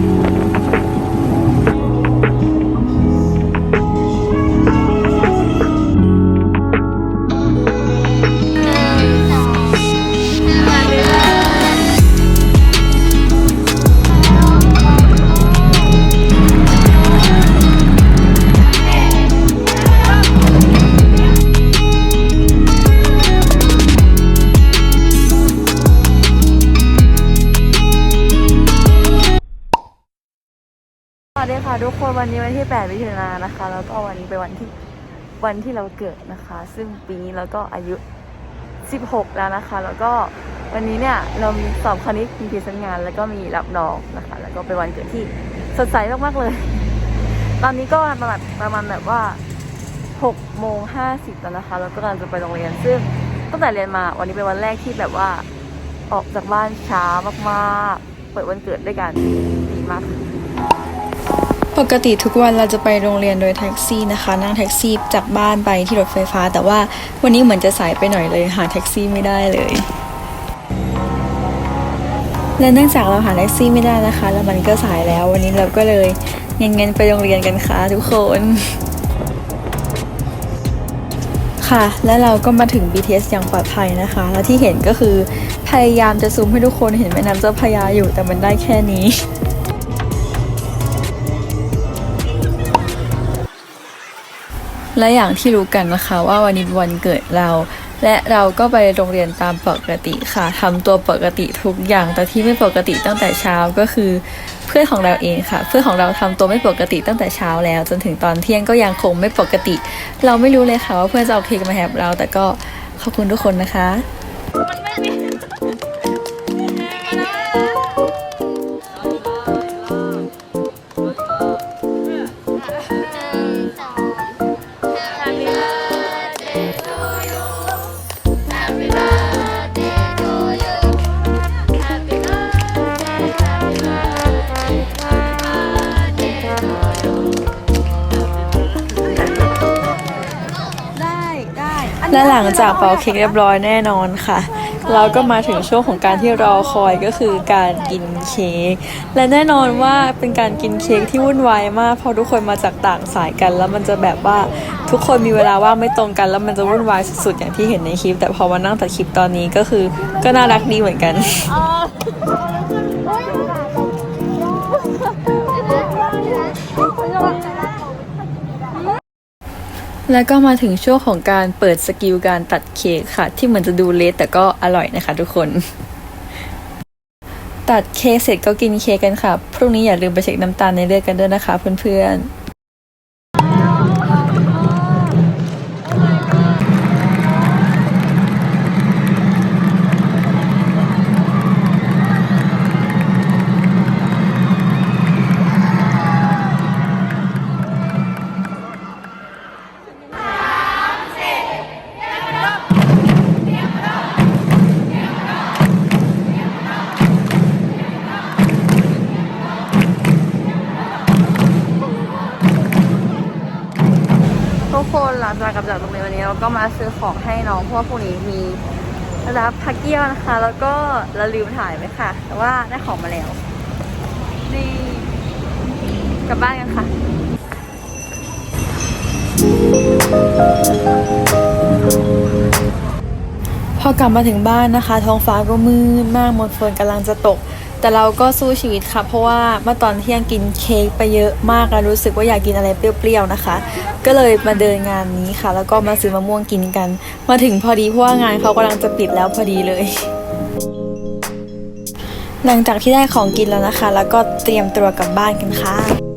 สวั ค่ะทุกคนวันนี้วันที่ 8มิถุนายนนะคะ แล้วก็วันนี้เป็นวันที่วันที่เราเกิดนะคะ ซึ่งปีนี้เราก็อายุ 16 แล้วนะคะ แล้วก็วันนี้เนี่ยเรามีสอบคณิตมีพรีเซนต์งาน แล้วก็มีรับน้องนะคะ แล้วก็เป็นวันเกิดที่สดใสมากๆเลย ตอนนี้ก็ประมาณประมาณแบบว่า6โมง50แล้วนะคะ แล้วก็กำลังจะไปโรงเรียน ซึ่งตั้งแต่เรียนมาวันนี้เป็นวันแรกที่แบบว่าออกจากบ้านช้ามากๆ เปิดวันเกิดด้วยกันดีมากค่ะ ปกติทุกวันเราจะไปโรงเรียนโดยแท็กซี่นะคะ นั่งแท็กซี่จากบ้านไปที่รถไฟฟ้า แต่ว่าวันนี้เหมือนจะสายไปหน่อยเลยหาแท็กซี่ไม่ได้เลย และเนื่องจากเราหาแท็กซี่ไม่ได้นะคะ แล้วมันก็สายแล้ววันนี้เราก็เลยเงินๆไปโรงเรียนกันค่ะทุกคน ค่ะ และเราก็มาถึง BTS อย่างปลอดภัยนะคะ และที่เห็นก็คือพยายามจะซูมให้ทุกคนเห็นแม่น้ำเจ้าพระยาอยู่แต่มันได้แค่นี้ และอย่างที่รู้กันนะคะว่าวันนี้เป็นวันเกิดเรา และเราก็ไปโรงเรียนตามปกติค่ะทำตัวปกติทุกอย่าง แต่ที่ไม่ปกติตั้งแต่เช้าก็คือเพื่อนของเราเองค่ะ เพื่อนของเราทำตัวไม่ปกติตั้งแต่เช้าแล้ว จนถึงตอนเที่ยงก็ยังคงไม่ปกติ เราไม่รู้เลยค่ะว่าเพื่อนจะเอาเค้กมาแฮปเรา แต่ก็ขอบคุณทุกคนนะคะ และหลังจากเป่าเค้กเรียบร้อยแน่นอนค่ะ เราก็มาถึงช่วงของการที่รอคอยก็คือการกินเค้กและแน่นอนว่าเป็นการกินเค้กที่วุ่นวายมากเพราะทุกคนมาจากต่างสายกัน แล้วมันจะแบบว่าทุกคนมีเวลาว่างไม่ตรงกัน แล้วมันจะวุ่นวายสุดๆอย่างที่เห็นในคลิป แต่พอมานั่งตัดคลิปตอนนี้ก็คือก็น่ารักดีเหมือนกัน แล้วก็มาถึงช่วงของการเปิดสกิลการตัดเค้กค่ะ ที่เหมือนจะดูเละแต่ก็อร่อยนะคะทุกคน ตัดเค้กเสร็จก็กินเค้กกันค่ะ พรุ่งนี้อย่าลืมไปเช็คน้ำตาลในเลือดกันด้วยนะคะเพื่อนๆ คนหลังจากกลับจากโรงเรียนวันนี้เราก็มาซื้อของให้น้องเพราะว่าพรุ่งนี้มีรับพักเกี้ยวนะคะ แล้วก็เราลืมถ่ายไว้ค่ะ แต่ว่าได้ของมาแล้วนี่กลับบ้านกันค่ะ พอกลับมาถึงบ้านนะคะ ท้องฟ้าก็มืดมากมดฝนกำลังจะตก แต่เราก็สู้ชีวิตค่ะ เพราะว่าเมื่อตอนเที่ยงกินเค้กไปเยอะมากแล้วรู้สึกว่าอยากกินอะไรเปรี้ยวๆนะคะ ก็เลยมาเดินงานนี้ค่ะ แล้วก็มาซื้อมะม่วงกินกัน มาถึงพอดีเพราะว่างานเขากำลังจะปิดแล้วพอดีเลย หลังจากที่ได้ของกินแล้วนะคะ แล้วก็เตรียมตัวกลับบ้านกันค่ะ